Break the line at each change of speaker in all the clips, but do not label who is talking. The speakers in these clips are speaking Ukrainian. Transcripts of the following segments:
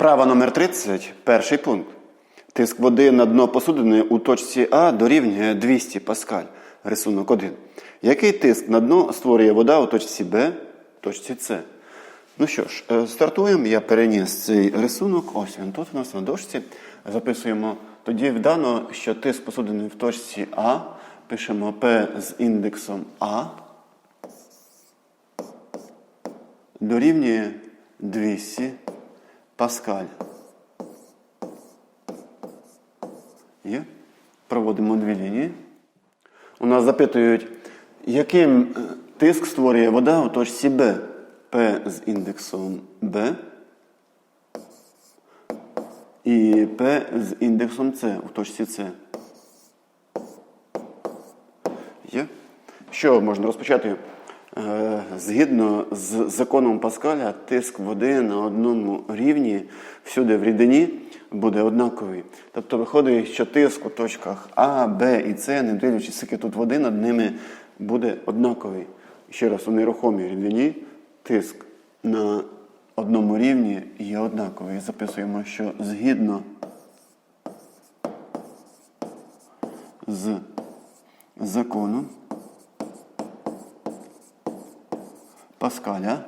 Вправа номер 30, перший пункт. Тиск води на дно посудини у точці А дорівнює 200 паскаль. Рисунок 1. Який тиск на дно створює вода у точці Б, точці С? Ну що ж, е, стартуємо. Я переніс цей рисунок. Ось він тут у нас на дошці. Записуємо. Тоді вдано, що тиск посудини в точці А. Пишемо P з індексом А. Дорівнює 200 паскаль. Є? Проводимо дві лінії. У нас запитують, яким е, тиск створює вода у точці Б. P з індексом Б. І P з індексом С у точці С. Є? Що можна розпочати? Е, Згідно з законом Паскаля, тиск води на одному рівні всюди в рідині буде однаковий. Тобто виходить, що тиск у точках А, Б і С, не дивлячись, скільки тут води, над ними буде однаковий. Ще раз, у нерухомій рідині тиск на одному рівні є однаковий. Записуємо, що згідно з законом Паскаля.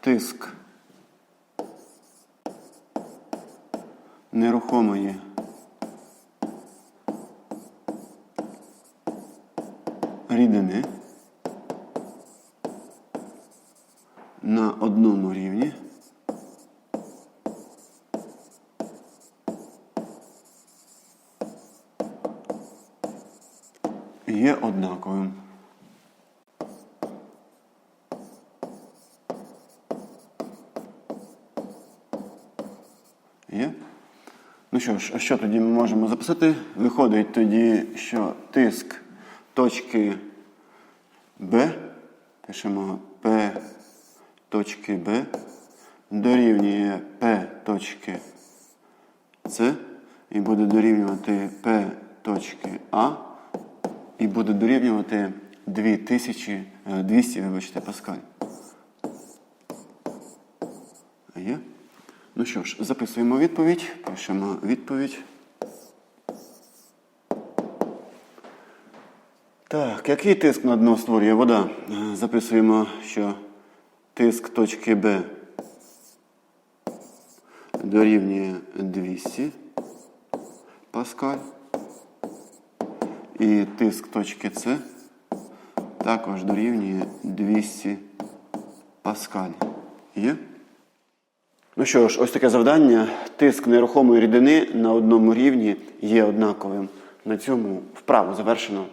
Тиск. Нерухомої. Рідини. На одному рівні є однаковим. Є? Ну що ж, а що тоді ми можемо записати? Виходить тоді, що тиск точки Б, пишемо P точки Б, дорівнює P точки С і буде дорівнювати P точки А і буде дорівнювати 2000, е, 200, вибачте, паскаль. Є? Ну що ж, записуємо відповідь, пишемо відповідь. Так, який тиск на дно створює вода? Е, Записуємо, що тиск точки Б дорівнює 200 паскаль. І тиск точки С також дорівнює 200 паскаль. Є? Ну що ж, ось таке завдання. Тиск нерухомої рідини на одному рівні є однаковим. На цьому вправу завершено.